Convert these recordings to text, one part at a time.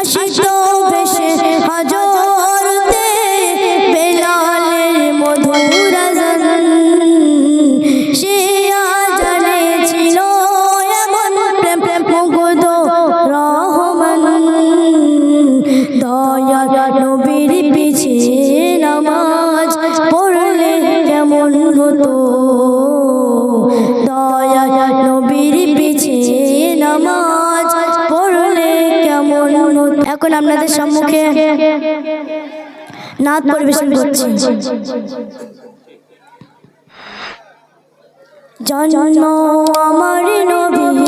Acho tão এখন আপনাদের সম্মুখে নাচ পরিবেশন করছি। জন্ম আমার নবী।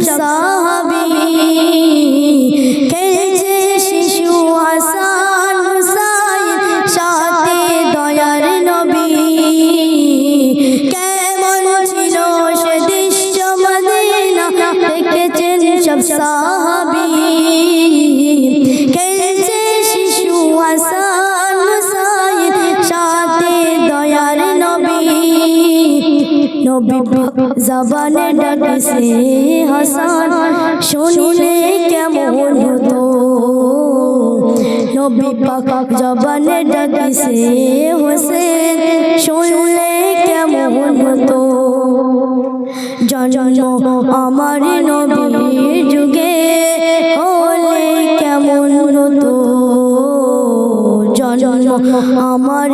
সব সাহাবী নবী জবানে ডাকছে হাসান, শুনলে কেমন হতো? নবী পাক জবানে ডাকছে হোসেন, শুনলে কেমন আমার যুগে হলে কেমন হতো? জন্ম আমার